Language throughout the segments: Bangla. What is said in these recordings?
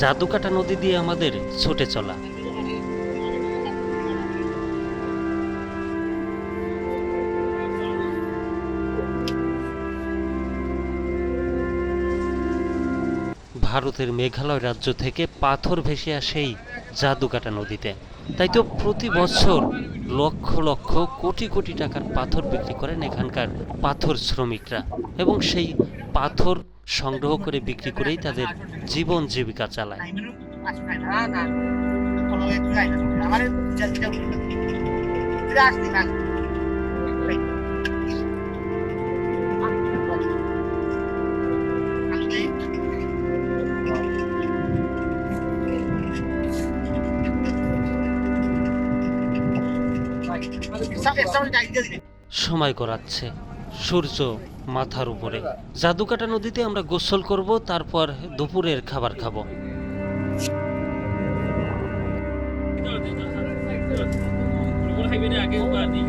জাদুকাটা নদী দিয়ে আমাদের ছুটে চলা। ভারতের মেঘালয় রাজ্য থেকে পাথর ভেসে আসেই জাদুকাটা নদীতে। তাই তো প্রতি বছর লক্ষ লক্ষ কোটি কোটি টাকার পাথর বিক্রি করেন এখানকার পাথর শ্রমিকরা। এবং সেই পাথর সংগ্রহ করে বিক্রি করেই তাদের জীবন জীবিকা চালায়। সময় করাচ্ছে সূর্য মাথার উপরে। জাদুকাটা নদীতে আমরা গোসল করব, তারপর দুপুরের খাবার খাব। হাইওয়ে আগে বা নেই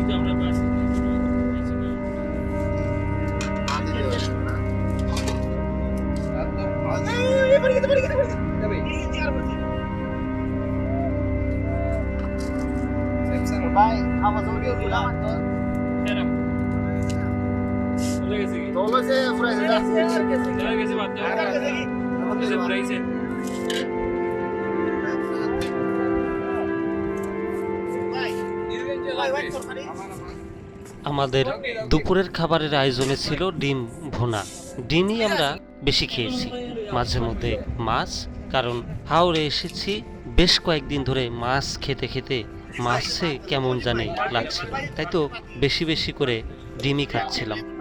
আমাদের দুপুরের খাবারের আয়োজনে ছিল ডিম ভুনা। ডিমই আমরা বেশি খেয়েছি। মাঝে মধ্যে মাছ, কারণ হাওড়ে এসেছি বেশ কয়েকদিন ধরে মাছ খেতে খেতে মাছে কেমন জানে লাগছিল। তাই তো বেশি বেশি করে ডিমই খাচ্ছিলাম।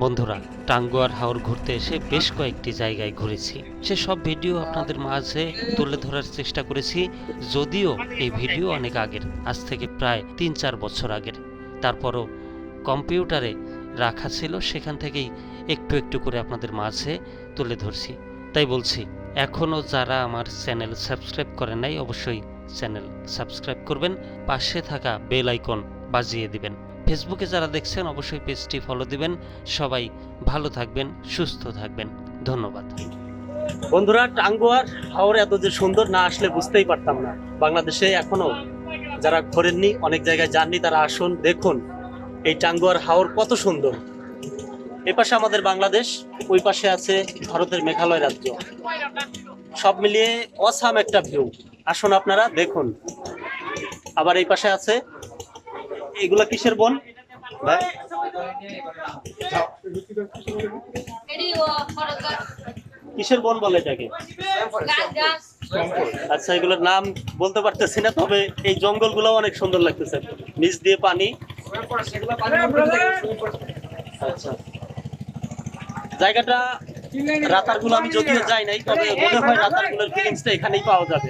বন্ধুরা টাঙ্গুয়ার হাওর ঘুরতে এসে বেশ কয়েকটি জায়গায় ঘুরেছি। সে সব ভিডিও আপনাদের মাঝে তুলে ধরার চেষ্টা করেছি যদিও এই ভিডিও অনেক আগের আজ থেকে প্রায় তিন চার বছর আগের। তারপরও কম্পিউটারে রাখা ছিল, সেখান থেকেই একটু একটু করে আপনাদের মাঝে তুলে ধরছি। তাই বলছি এখনও যারা আমার চ্যানেল সাবস্ক্রাইব করেন নাই, অবশ্যই চ্যানেল সাবস্ক্রাইব করবেন, পাশে থাকা বেল আইকন বাজিয়ে দিবেন। ফেসবুকে যারা দেখছেন, অবশ্যই পেজটি ফলো দিবেন। সবাই ভালো থাকবেন, সুস্থ থাকবেন। ধন্যবাদ। বন্ধুরা, টাঙ্গুয়ার হাওর এত যে সুন্দর, না আসলে বুঝতেই পারতাম না। বাংলাদেশে এখনও যারা ঘোরেননি, অনেক জায়গায় যাননি, তারা আসুন, দেখুন। এই টাঙ্গুয়ার হাওর কত সুন্দর। এ পাশে আমাদের বাংলাদেশ, ওই পাশে আছে ভারতের মেঘালয় রাজ্য। সব মিলিয়ে অসাম একটা ভিউ আসুন আপনারা, দেখুন। আবার এই পাশে আছে, এগুলা কিসের বন? কিসের বন বলে এটাকে? আচ্ছা এগুলোর নাম বলতে পারতেছি না, তবে এই জঙ্গলগুলো অনেক সুন্দর লাগতেছে। নিচ দিয়ে পানি আচ্ছা। জায়গাটা রাতারগুলো আমি যদিও যাই নাই, তবে মনে হয় রাতারগুলোর ফিলিংসটা এখানেই পাওয়া যাবে।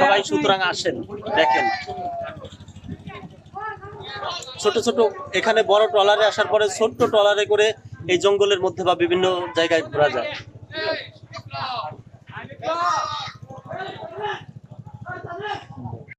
সবাই সুতরাং আসেন, দেখেন। ছোট ছোট, এখানে বড় ট্রলারে আসার পরে ছোট্ট ট্রলারে করে এই জঙ্গলের মধ্যে বা বিভিন্ন জায়গায় ঘোরা যায়।